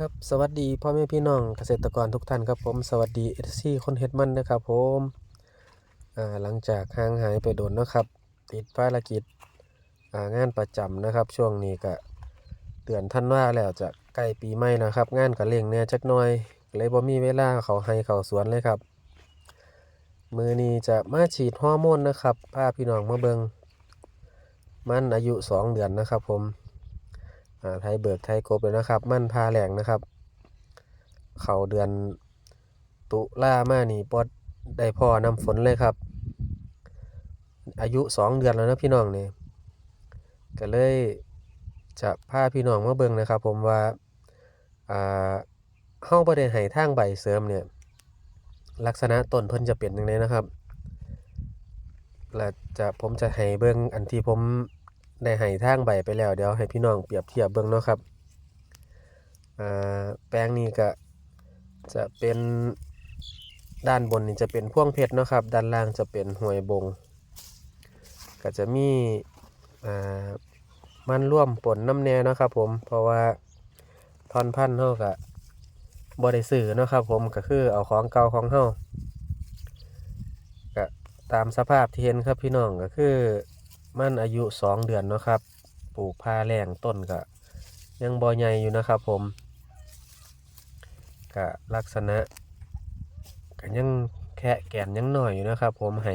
ครับสวัสดีพ่อแม่พี่น้องเกษตรกรทุกท่านครับผมสวัสดีเอซี่คนเฮ็ดมันนะครับผมอ่าหลังจากห่างหายไปโดนนะครับ ติดภารกิจอ่างานประจำนะครับ ช่วงนี้ก็เดือนท่านว่าแล้วจะใกล้ปีใหม่นะครับ งานก็เร่งแน่จักหน่อยเลยบ่มีเวลาเขาให้เขาสวนเลยครับ มือนี้จะมาฉีดฮอร์โมนนะครับพาพี่น้องมาเบิงมันอายุ 2 เดือนนะครับผม ไทยเบิกไทยกบเลยนะครับ มั่นพาแหลงนะครับ เขาเดือนตุลามานี่ปอดได้พอนำฝนเลยครับ อายุสองเดือนแล้วนะพี่น้องเนี่ยก็เลยจะพาพี่น้องมาเบิ่งนะครับ ผมว่าอ่าเฮาบ่ได้ให้ทางใบเสริมเนี่ย ลักษณะต้นเพิ่นจะเป็นยังไงนะครับ และจะผมจะให้เบิ่งอันที่ผม ได้ให้ทางใบไปแล้วเดี๋ยวให้พี่น้องเปรียบเทียบเบิ่งเนาะครับอ่าแปลงนี้ก็จะเป็นด้านบนนี่จะเป็นพ่วงเพชรเนาะครับ ด้านล่างจะเป็นห้วยบง ก็จะมีอ่ามันร่วมปนน้ำแน่เนาะครับผมเพราะว่าท่อนพันธุ์เฮาก็บ่ได้ซื้อเนาะครับผมก็คือเอาของเก่าของเฮาก็ตามสภาพที่เห็นครับพี่น้องก็คือ มันอายุสองเดือนเนาะครับ ปลูกพาแรงต้นก็ยังบอใหญ่อยู่นะครับผมก็ลักษณะก็ยังแค่แก่นยังหน่อยอยู่นะครับ ผมให้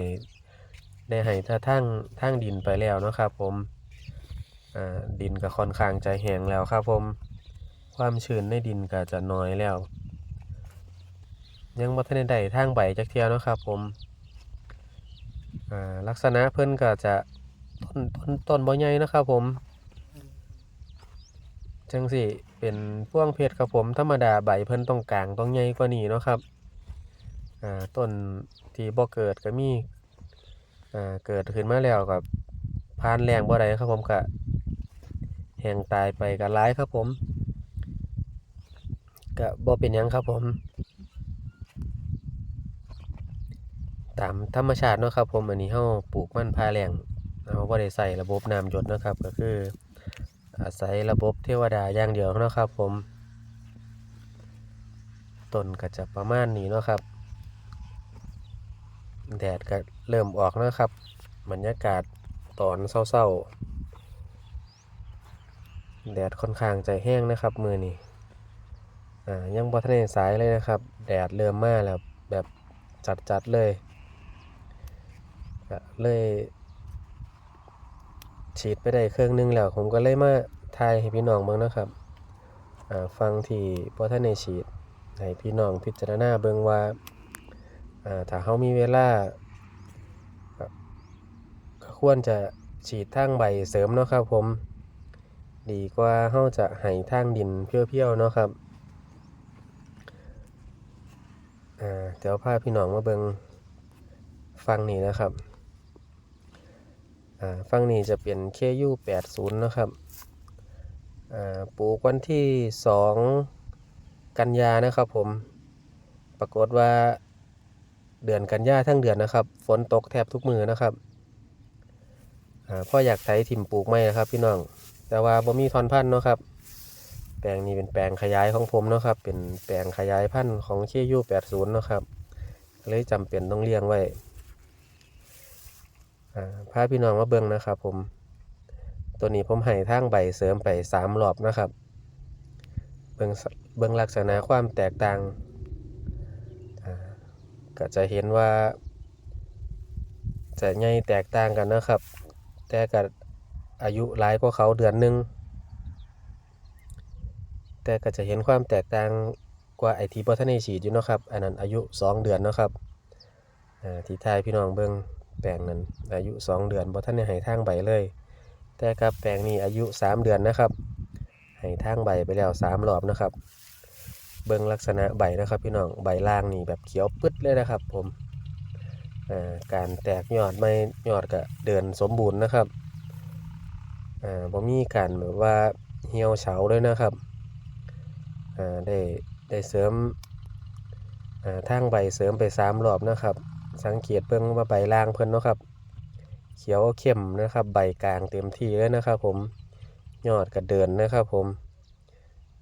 ได้ให้ท่าทั้งทั้งดินไปแล้วนะครับ ผมอ่าดินก็ค่อนข้างจะแห้งแล้วครับผม ความชื้นในดินก็จะน้อยแล้ว ยังบ่ทันได้ได้ทางใบจักเที่ยวนะครับผมอ่าลักษณะเพิ่นก็จะ ต้นต้นต้นบ่ใหญ่นะครับผม จังสิเป็นพ่วงเพชรครับผม ธรรมดาใบเพิ่นต้องกลางต้องใหญ่กว่านี้เนาะครับอ่าต้นที่บ่เกิดก็มีอ่าเกิดขึ้นมาแล้วกับพานแรงบ่ได้ครับผมก็แห้งตายไปก็หลายครับผมก็บ่เป็นยังครับผม ตามธรรมชาติเนาะครับผมอันนี้เฮาปลูกมันพาแรง เราก็ได้ใส่ระบบน้ำหยดนะครับ ก็คือ อาศัยระบบเทวดาอย่างเดียวนะครับ ผมต้นก็จะประมาณนี้นะครับ แดดก็เริ่มออกแล้วครับบรรยากาศตอนเศร้าๆ แดดค่อนข้างใจแห้งนะครับ มือนี้อ่ายังบ่ทันได้สายเลยนะครับ แดดเริ่มมาแล้วแบบจัดๆเลย เลย ฉีดไปได้เครื่องหนึงแล้ว ผมก็เลยมาทายให้พี่น้องบิ่งนะครับฟังที่บ่ทันได้ฉีดให้พี่น้องพิจารณาเบิ่งว่าถ้าเฮามีเวลาก็ควรจะฉีดทางใบเสริมเนาะครับผม ดีกว่าเฮาจะให้ทางดินเพียวๆเนาะครับเดี๋ยวพาพี่น้องมาเบิ่งฟังนี่นะครับ ฝั่งนี้จะเป็น KU 80นะครับปลูกวันที่ 2 กันยานะครับผม ปรากฏว่าเดือนกันยาทั้งเดือนนะครับ ฝนตกแทบทุกมือนะครับพ่ออยากไถถิ่มปลูกไม่นะครับ พี่น้อง แต่ว่าบ่มีทอนพันธุ์เนาะครับ แปลงนี้เป็นแปลงขยายของผมเนาะครับ เป็นแปลงขยายพันธุ์ของ KU 80เนาะครับ เลยจำเป็นต้องเลี้ยงไว้ พาพี่น้องมาเบิ่งนะครับ ผม ตัวนี้ผมให้ทางใบเสริมไปสามรอบนะครับ เบิ่งเบิ่งลักษณะความแตกต่างก็จะเห็นว่า จะใหญ่แตกต่างกันนะครับ แต่ก็อายุหลายกว่าเขาเดือนหนึ่งแต่ก็จะเห็นความแตกต่างกว่าไอทีบอทเนฉีดอยู่นะครับ อันนั้นอายุ 2 เดือนนะครับที่ทายพี่น้องเบิ่ง แปลงนั้นอายุ 2 เดือนบ่ทันได้ให้ทางใบเลย แต่กับแปลงนี้อายุ 3 เดือนนะครับให้ทางใบไปแล้ว3รอบนะครับ เบิ่งลักษณะใบนะครับพี่น้องใบล่างนี่แบบเขียวปึ๊ดเลยนะครับ ผมการแตกยอดไม่ยอดก็เดินสมบูรณ์นะครับบ่มีการแบบว่าเหี่ยวเฉาเลยนะครับได้ได้เสริมทางใบเสริมไป3รอบนะครับ สังเกตเบื้องว่าใบล่างเพิ่นเนาะครับ เขียวเข้มนะครับ ใบกลางเต็มที่เลยนะครับ ผมยอดกระเดินนะครับ ผม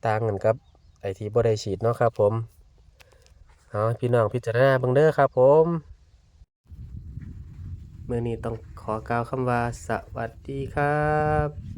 ต่างกันครับไอทีบ่ได้ฉีดเนาะครับ ผมเอาพี่น้องพิจารณาเบื้งเด้อครับ ผมเมื่อนี้ต้องขอกล่าวคำว่าสวัสดีครับ